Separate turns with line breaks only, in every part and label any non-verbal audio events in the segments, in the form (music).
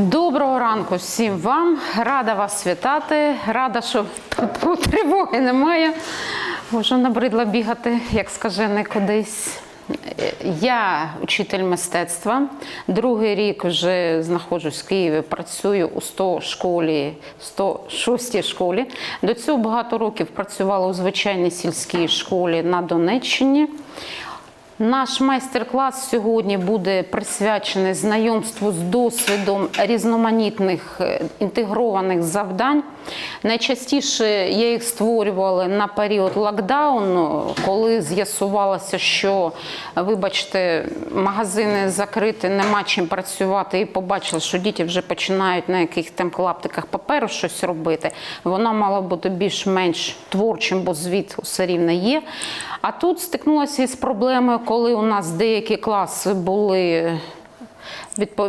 Доброго ранку всім вам. Рада вас вітати. Рада, що (laughs) тривоги немає. Вже набридло бігати, як скажений кудись. Я учитель мистецтва. Другий рік вже знаходжусь в Києві, працюю у 100 школі, 106 школі. До цього багато років працювала у звичайній сільській школі на Донеччині. Наш майстер-клас сьогодні буде присвячений знайомству з досвідом різноманітних е, інтегрованих завдань. Найчастіше я їх створювала на період локдауну, коли з'ясувалося, що, вибачте, магазини закриті, нема чим працювати, і побачила, що діти вже починають на яких там клаптиках паперу щось робити. Воно мало бути більш-менш творчим, бо звіт все рівно є. А тут стикнулася із проблемою, коли у нас деякі класи були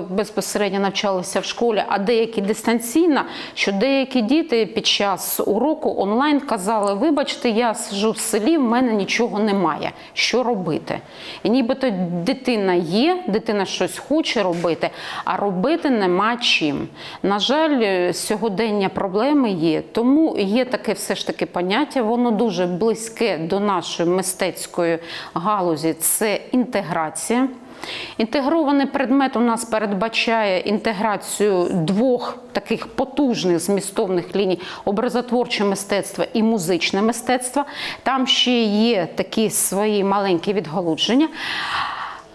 безпосередньо навчалися в школі, а деякі дистанційно, що деякі діти під час уроку онлайн казали: вибачте, я сижу в селі, в мене нічого немає. Що робити? І нібито дитина є, дитина щось хоче робити, а робити нема чим. На жаль, е, сьогодення проблеми є, тому є таке все ж таки поняття, воно дуже близьке до нашої мистецької галузі це інтеграція. Інтегрований предмет у нас передбачає інтеграцію двох таких потужних змістовних ліній образотворче мистецтво і музичне мистецтво. Там ще є такі свої маленькі відгалудження.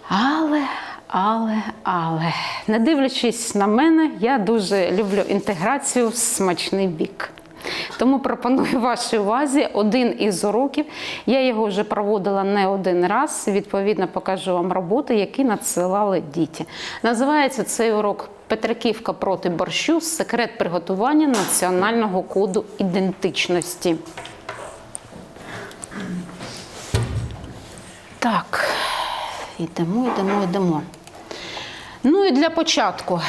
Але, але, але, не дивлячись на мене, я дуже люблю інтеграцію в смачний бік. Тому пропоную вашій увазі один із уроків. Я його вже проводила не один раз. Відповідно, покажу вам роботи, які надсилали діти. Називається цей урок Петриківка проти борщу. Секрет приготування національного коду ідентичності. Так, йдемо, йдемо, йдемо. Ну і для початку.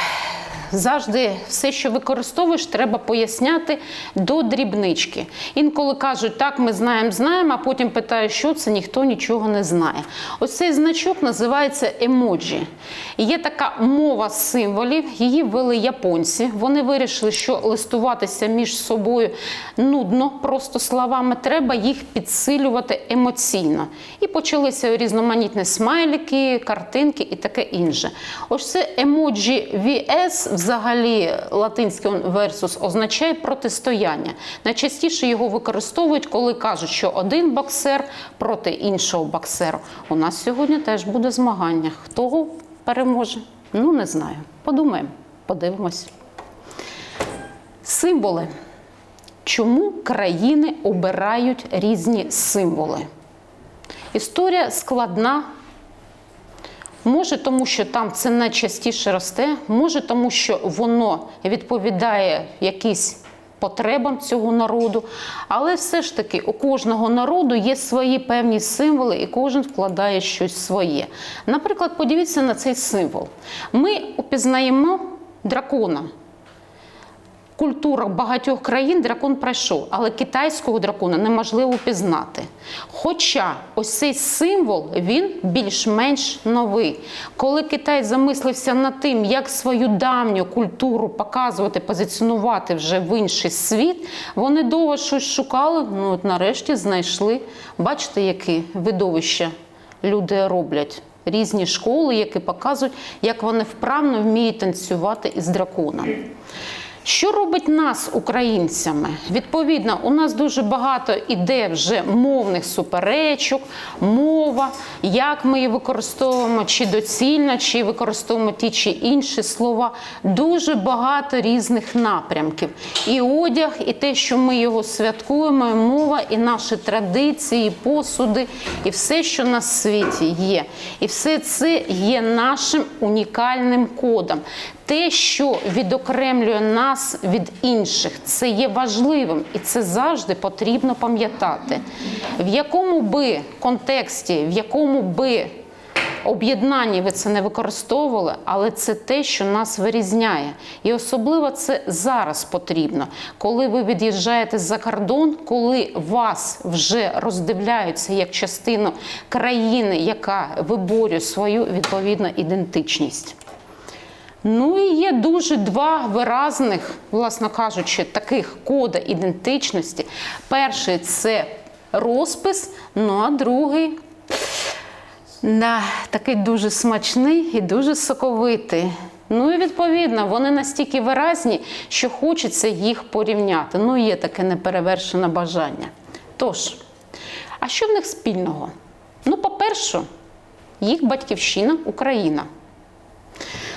Завжди все, що використовуєш, треба поясняти до дрібнички. Інколи кажуть, так, ми знаємо, знаємо, а потім питають, що це, ніхто нічого не знає. Ось цей значок називається емоджі. Є така мова символів, її ввели японці. Вони вирішили, що листуватися між собою нудно, просто словами, треба їх підсилювати емоційно. І почалися різноманітні смайлики, картинки і таке інше. Ось це емоджі VS, взагалі латинський версус, означає протистояння. Найчастіше його використовують, коли кажуть, що один боксер проти іншого боксеру. У нас сьогодні теж буде змагання. Хто переможе? Ну, не знаю. Подумаємо, подивимось. Символи. Чому країни обирають різні символи? Історія складна. Може, тому що там це найчастіше росте, може, тому що воно відповідає якісь потребам цього народу. Але все ж таки у кожного народу є свої певні символи, і кожен вкладає щось своє. Наприклад, подивіться на цей символ. Ми упізнаємо дракона. Культурах багатьох країн дракон пройшов, але китайського дракона неможливо впізнати. Хоча ось цей символ він більш-менш новий. Коли Китай замислився над тим, як свою давню культуру показувати, позиціонувати вже в інший світ, вони довго щось шукали. Ну от нарешті знайшли. Бачите, які видовища люди роблять. Різні школи, які показують, як вони вправно вміють танцювати із драконом. Що робить нас українцями? Відповідно, у нас дуже багато іде вже мовних суперечок, мова, як ми її використовуємо, чи доцільно, чи використовуємо ті чи інші слова. Дуже багато різних напрямків. І одяг, і те, що ми його святкуємо, і мова, і наші традиції, і посуди, і все, що на світі є. І все це є нашим унікальним кодом. Те, що відокремлює нас від інших, це є важливим, і це завжди потрібно пам'ятати. В якому би контексті, в якому би об'єднанні ви це не використовували, але це те, що нас вирізняє. І особливо це зараз потрібно, коли ви від'їжджаєте за кордон, коли вас вже роздивляються як частину країни, яка виборює свою відповідну ідентичність. Ну і є дуже два виразних, власно кажучи, таких кода ідентичності. Перший це розпис, ну а другий да, такий дуже смачний і дуже соковитий. Ну і відповідно, вони настільки виразні, що хочеться їх порівняти. Ну, є таке неперевершене бажання. Тож, а що в них спільного? Ну, по-перше, їх батьківщина Україна.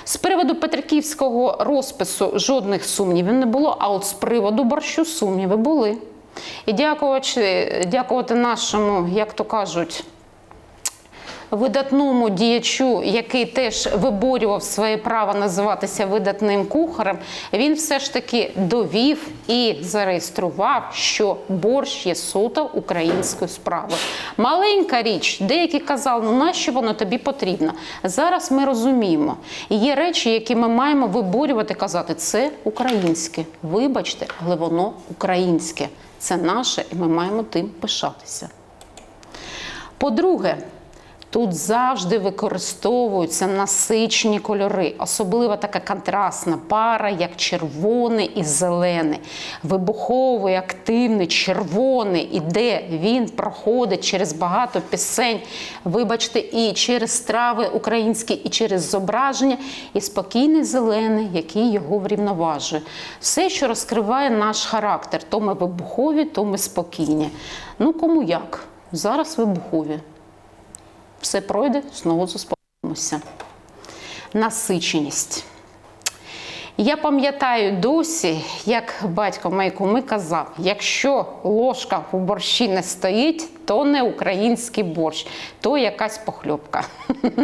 З приводу Петриківського розпису жодних сумнівів не було, а от з приводу борщу сумніви були. І дякувати, дякувати нашому, як то кажуть, видатному діячу, який теж виборював своє право називатися видатним кухарем, він все ж таки довів і зареєстрував, що борщ є суто українською справою. Маленька річ, деякі казали, ну нащо воно тобі потрібно? Зараз ми розуміємо. Є речі, які ми маємо виборювати, казати, це українське. Вибачте, але воно українське. Це наше, і ми маємо тим пишатися. По-друге, Тут завжди використовуються насичені кольори, особливо така контрастна пара, як червоний і зелений. Вибуховий, активний, червоний, і де він проходить через багато пісень, вибачте, і через страви українські, і через зображення, і спокійний зелений, який його врівноважує. Все, що розкриває наш характер, то ми вибухові, то ми спокійні. Ну кому як? Зараз вибухові все пройде, знову заспокоїмося. Насиченість. Я пам'ятаю досі, як батько моєї куми казав: якщо ложка у борщі не стоїть, то не український борщ, то якась похльопка.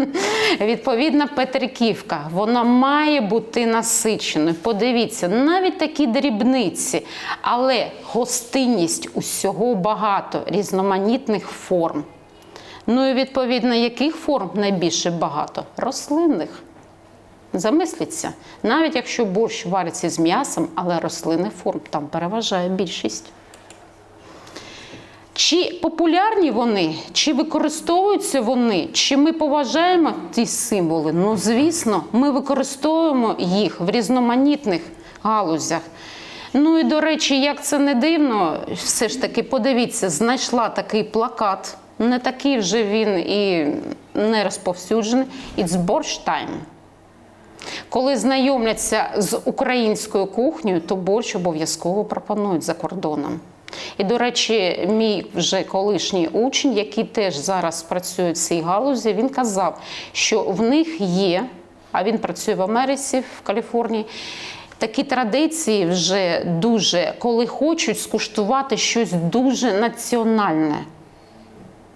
(laughs) Відповідна Петриківка, вона має бути насиченою. Подивіться, навіть такі дрібниці, але гостинність усього багато, різноманітних форм. Ну і відповідно, яких форм найбільше багато? Рослинних. Замисліться, навіть якщо борщ вариться з м'ясом, але рослинних форм там переважає більшість. Чи популярні вони, чи використовуються вони, чи ми поважаємо ті символи? Ну, звісно, ми використовуємо їх в різноманітних галузях. Ну і до речі, як це не дивно, все ж таки, подивіться, знайшла такий плакат. Не такий вже він і не розповсюджений. It's борщ time. Коли знайомляться з українською кухнею, то борщ обов'язково пропонують за кордоном. І, до речі, мій вже колишній учень, який теж зараз працює в цій галузі, він казав, що в них є, а він працює в Америці, в Каліфорнії. Такі традиції вже дуже, коли хочуть скуштувати щось дуже національне.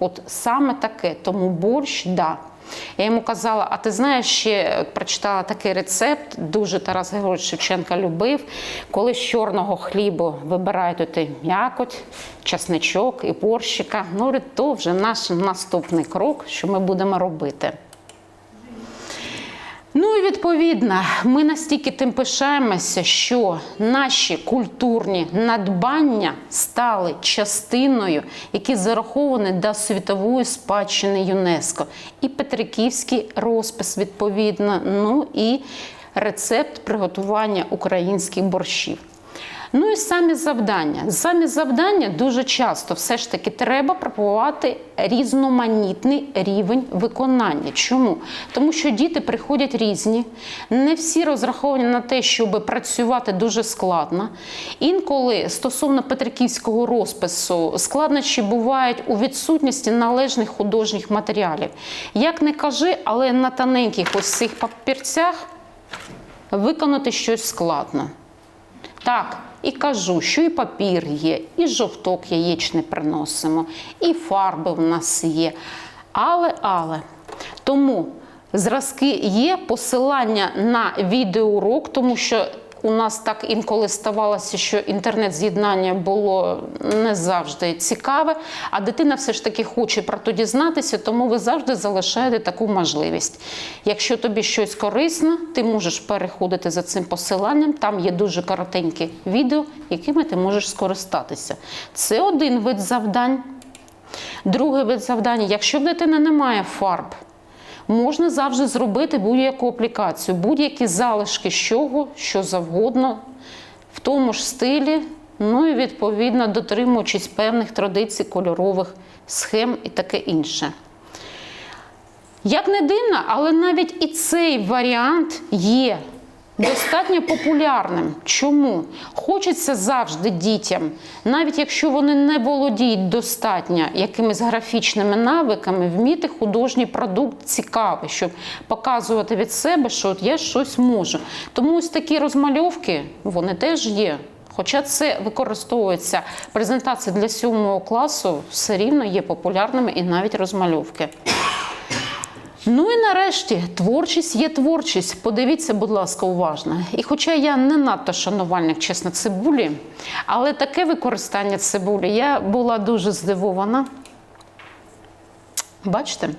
От саме таке, тому борщ, да. Я йому казала, а ти знаєш, ще прочитала такий рецепт, дуже Тарас Григорович Шевченка любив, коли з чорного хлібу вибирають м'якоть, часничок і борщика. Ну, то вже наш наступний крок, що ми будемо робити. Ну і відповідно, ми настільки тим пишаємося, що наші культурні надбання стали частиною, які зараховані до світової спадщини ЮНЕСКО. І Петриківський розпис, відповідно, ну і рецепт приготування українських борщів. Ну і самі завдання. Самі завдання дуже часто все ж таки треба пропонувати різноманітний рівень виконання. Чому? Тому що діти приходять різні, не всі розраховані на те, щоб працювати дуже складно. Інколи стосовно Петриківського розпису складнощі бувають у відсутності належних художніх матеріалів. Як не кажи, але на тоненьких ось цих папірцях виконати щось складно. Так, і кажу, що і папір є, і жовток яєчний приносимо, і фарби в нас є. Але, але, тому зразки є, посилання на відеоурок, тому що у нас так інколи ставалося, що інтернет-з'єднання було не завжди цікаве, а дитина все ж таки хоче про то дізнатися, тому ви завжди залишаєте таку можливість. Якщо тобі щось корисно, ти можеш переходити за цим посиланням. Там є дуже коротенькі відео, якими ти можеш скористатися. Це один вид завдань. Другий вид завдання, якщо в дитини немає фарб, Можна завжди зробити будь-яку аплікацію, будь-які залишки з чого, що завгодно, в тому ж стилі, ну і відповідно дотримуючись певних традицій, кольорових схем і таке інше. Як не дивно, але навіть і цей варіант є достатньо популярним. Чому? Хочеться завжди дітям, навіть якщо вони не володіють достатньо якимись графічними навиками, вміти художній продукт цікавий, щоб показувати від себе, що от я щось можу. Тому ось такі розмальовки вони теж є. Хоча це використовується презентація для сьомого класу, все рівно є популярними і навіть розмальовки. Ну і нарешті творчість є творчість. Подивіться, будь ласка, уважно. І хоча я не надто шанувальник, чесно, цибулі, але таке використання цибулі я була дуже здивована. Бачите?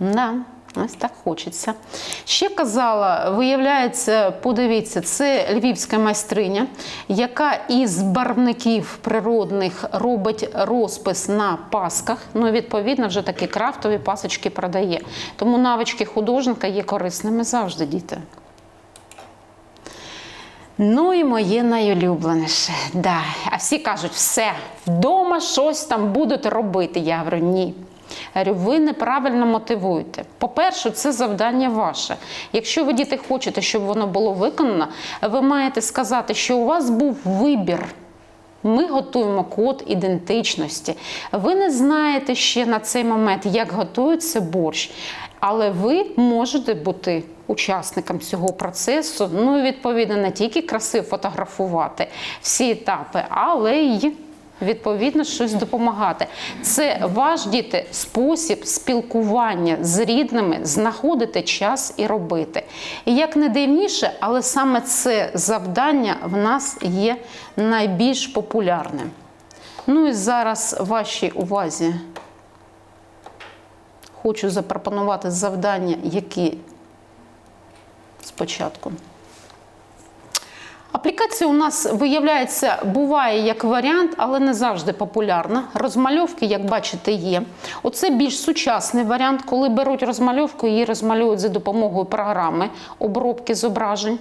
Да, ось так хочеться. Ще казала, виявляється, подивіться, це львівська майстриня, яка із барвників природних робить розпис на пасках. Ну, відповідно, вже такі крафтові пасочки продає. Тому навички художника є корисними завжди, діти. Ну і моє найулюбленіше. Да. А всі кажуть, все, вдома щось там будете робити. Я говорю, ні. Я говорю, ви неправильно мотивуєте. По-перше, це завдання ваше. Якщо ви діти хочете, щоб воно було виконано, ви маєте сказати, що у вас був вибір. Ми готуємо код ідентичності. Ви не знаєте ще на цей момент, як готується борщ, але ви можете бути учасником цього процесу. Ну і відповідно не тільки красиво фотографувати всі етапи, але й відповідно щось допомагати. Це ваш діти спосіб спілкування з рідними, знаходити час і робити. І як не дивніше, але саме це завдання в нас є найбільш популярним. Ну і зараз вашій увазі хочу запропонувати завдання, які спочатку. Аплікація у нас виявляється, буває як варіант, але не завжди популярна. Розмальовки, як бачите, є. Оце більш сучасний варіант, коли беруть розмальовку, її розмальовують за допомогою програми обробки зображень.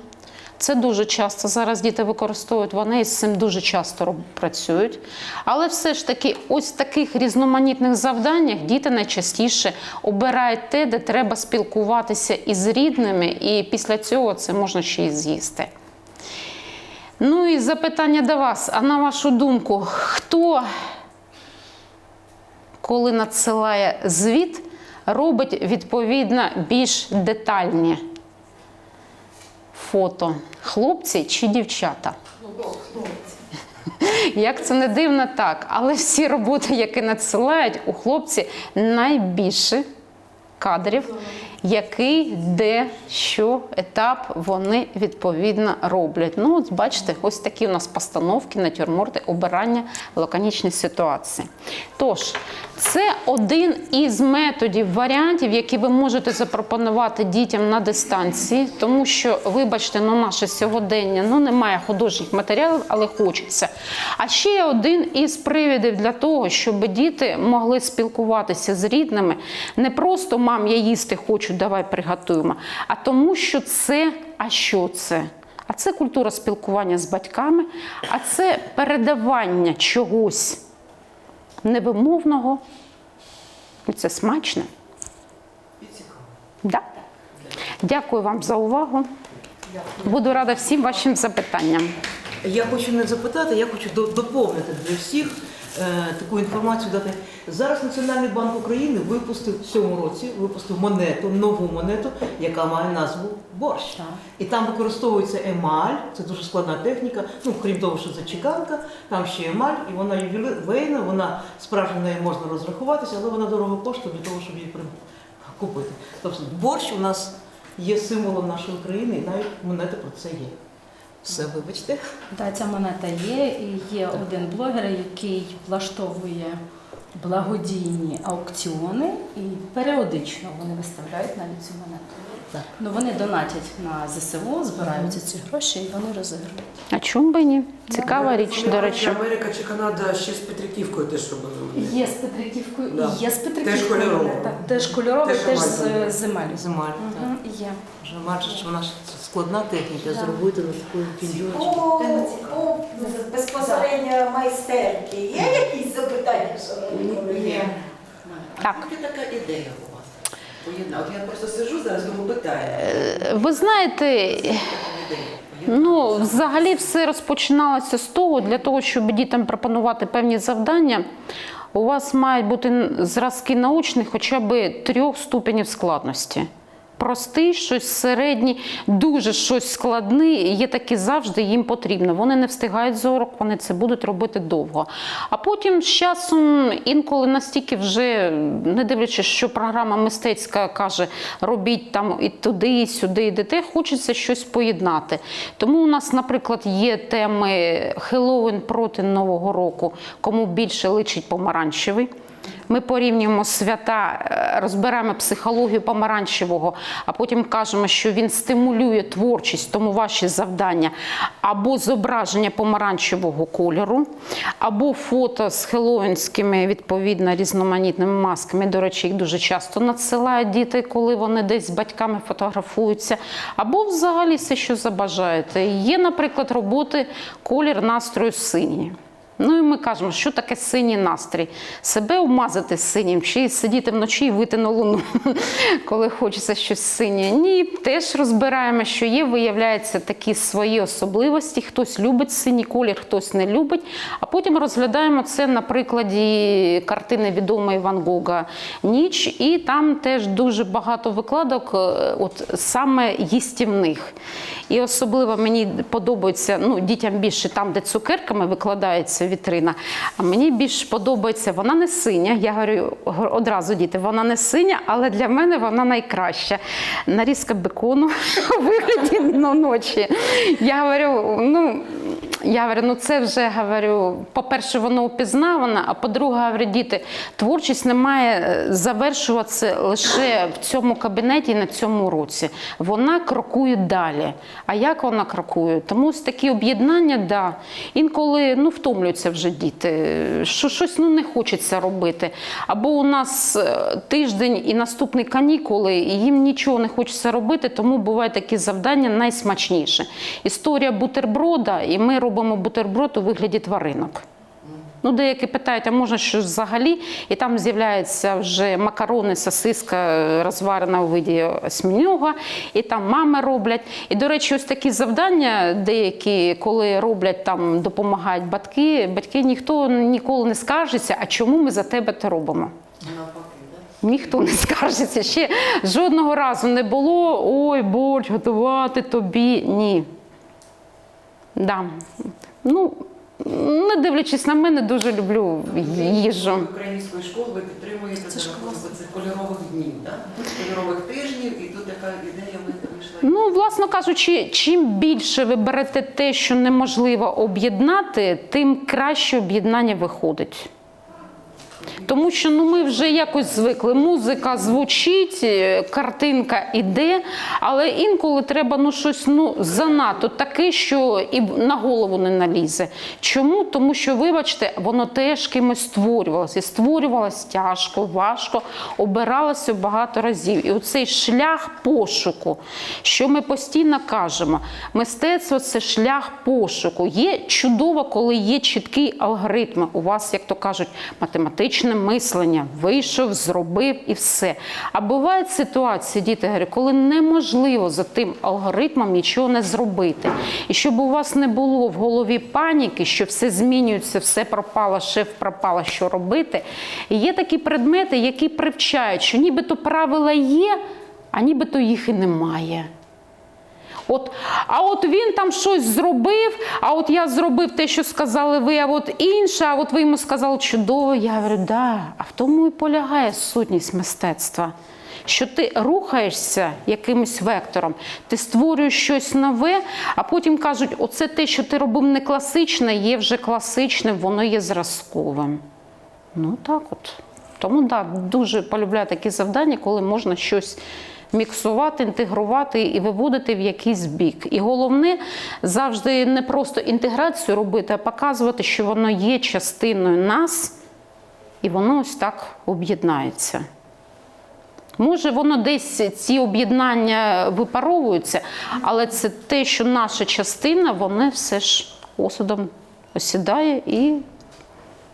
Це дуже часто зараз діти використовують, вони з цим дуже часто працюють. Але все ж таки, ось в таких різноманітних завданнях діти найчастіше обирають те, де треба спілкуватися із рідними, і після цього це можна ще й з'їсти. Ну і запитання до вас. А на вашу думку, хто, коли надсилає звіт, робить відповідно більш детальні фото? Хлопці чи дівчата? Як це не дивно, так. Але всі роботи, які надсилають, у хлопці найбільше кадрів, який, де, що, етап вони відповідно роблять. Ну, от бачите, ось такі у нас постановки, натюрморти, обирання в лаконічній ситуації. Тож, це один із методів, варіантів, які ви можете запропонувати дітям на дистанції, тому що, вибачте, ну наше сьогодення ну немає художніх матеріалів, але хочеться. А ще один із привідів для того, щоб діти могли спілкуватися з рідними. Не просто мам, я їсти хочу, давай приготуємо, а тому, що це, а що це? А це культура спілкування з батьками, а це передавання чогось невимовного. І це смачно. Да. Дякую вам за увагу. Буду рада всім вашим запитанням.
Я хочу не запитати, я хочу доповнити для всіх таку інформацію дати. Зараз Національний банк України випустив в цьому році випустив монету, нову монету, яка має назву борщ. І там використовується емаль, це дуже складна техніка. Ну, крім того, що це чеканка, там ще емаль, і вона ювілейна, вона справжньо нею можна розрахуватися, але вона дорого коштує для того, щоб її купити. Тобто борщ у нас є символом нашої країни, і навіть монета про це є. Все, вибачте.
Да, ця монета є. І є один блогер, який влаштовує благодійні аукціони і періодично вони виставляють навіть цю монету.
Так.
Ну вони донатять на ЗСУ, збираються ці гроші і вони розігрують.
А чому би ні? Цікава річ, до речі.
Америка чи Канада ще з Петриківкою теж робили
Є з Петриківкою
Да.
і є з Петриківкою.
Теж кольорове.
Так, Теж кольорове,
Теж
теж з земель.
Земель. так.
Є.
Вже бачиш, що вона ж складна техніка
Да.
зробити на таку пінджурочку.
По, по безпосередньо майстерки є якісь запитання, шановні колеги?
Так.
А звідки така ідея у вас? Поєднати. От я просто сиджу зараз, думаю, питаю.
Ви знаєте, Ну, взагалі, все розпочиналося з того, для того, щоб дітям пропонувати певні завдання. У вас мають бути зразки научних хоча б трьох ступенів складності. Простий, щось середній, дуже щось складне, є такі завжди їм потрібно. Вони не встигають за урок, вони це будуть робити довго. А потім з часом інколи настільки вже, не дивлячись, що програма мистецька каже, робіть там і туди, і сюди, йдете, хочеться щось поєднати. Тому у нас, наприклад, є теми Хеллоуін проти Нового року, кому більше личить помаранчевий. Ми порівнюємо свята, е, розберемо психологію помаранчевого, а потім кажемо, що він стимулює творчість, тому ваші завдання або зображення помаранчевого кольору, або фото з хеллоуінськими відповідно різноманітними масками. До речі, їх дуже часто надсилають діти, коли вони десь з батьками фотографуються, або взагалі все, що забажаєте. Є, наприклад, роботи колір настрою синій. Ну і ми кажемо, що таке синій настрій? Себе обмазати синім, чи сидіти вночі і вийти на луну, (laughs) коли хочеться щось синє. Ні, теж розбираємо, що є, виявляються такі свої особливості. Хтось любить синій колір, хтось не любить. А потім розглядаємо це на прикладі картини відомої Ван Гога Ніч. І там теж дуже багато викладок, е, от саме їстівних. І особливо мені подобається, ну, дітям більше там, де цукерками викладається вітрина. А мені більш подобається, вона не синя. Я говорю одразу діти, вона не синя, але для мене вона найкраща. Нарізка бекону у вигляді ну, ночі. Я говорю, ну. Я говорю, ну це вже говорю, по-перше, воно упізнавано, а по-друге, говорю, діти, творчість не має е, завершуватися лише в цьому кабінеті на цьому уроці. Вона крокує далі. А як вона крокує? Тому ось такі об'єднання, да. Інколи ну, втомлюються вже діти, що щось ну, не хочеться робити. Або у нас е, тиждень і наступні канікули, і їм нічого не хочеться робити, тому бувають такі завдання найсмачніше. Історія бутерброда, і ми робимо бутерброд у вигляді тваринок. Ну, деякі питають, а можна щось взагалі? І там з'являються вже макарони, сосиска е, розварена у виді осьмінога, і там мами роблять. І, до речі, ось такі завдання, деякі, коли роблять там, допомагають батьки, батьки ніхто ніколи не скаржиться, а чому ми за тебе це робимо? Ніхто не скаржиться. Ще жодного разу не було. Ой, борщ, готувати тобі. Ні. Да. Ну, не дивлячись на мене, дуже люблю їжу.
Української школи ви підтримуєте
Це
кольорових днів, так? кольорових тижнів, і тут така ідея вийшла.
Ну, власно кажучи, чим більше ви берете те, що неможливо об'єднати, тим краще об'єднання виходить. Тому що ну, ми вже якось звикли. Музика звучить, е, картинка іде, але інколи треба ну, щось ну, занадто таке, що і на голову не налізе. Чому? Тому що, вибачте, воно теж кимось створювалося. І створювалося тяжко, важко, обиралося багато разів. І оцей шлях пошуку, що ми постійно кажемо, мистецтво це шлях пошуку. Є чудово, коли є чіткий алгоритм. У вас, як то кажуть, математичне мислення. Вийшов, зробив і все. А бувають ситуації, діти говорять, коли неможливо за тим алгоритмом нічого не зробити. І щоб у вас не було в голові паніки, що все змінюється, все пропало, шеф пропало, що робити. І є такі предмети, які привчають, що нібито правила є, а нібито їх і немає. От, а от він там щось зробив, а от я зробив те, що сказали ви, а от інше, а от ви йому сказали чудово. Я говорю, да, а в тому і полягає сутність мистецтва. Що ти рухаєшся якимось вектором, ти створюєш щось нове, а потім кажуть, оце те, що ти робив не класичне, є вже класичним, воно є зразковим. Ну так от. Тому да, дуже полюбляю такі завдання, коли можна щось міксувати, інтегрувати і виводити в якийсь бік. І головне завжди не просто інтеграцію робити, а показувати, що воно є частиною нас і воно ось так об'єднається. Може, воно десь ці об'єднання випаровуються, але це те, що наша частина, вони все ж осудом осідає і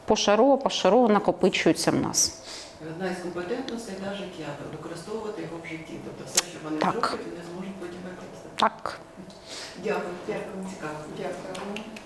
пошарово, пошарово накопичується в нас.
Одна із компетентностей да, життя використовувати його в житті. Тобто все, що вони
Так.
зроблять, вони зможуть потім використати.
Так.
Дякую, дякую, цікаво. Дякую.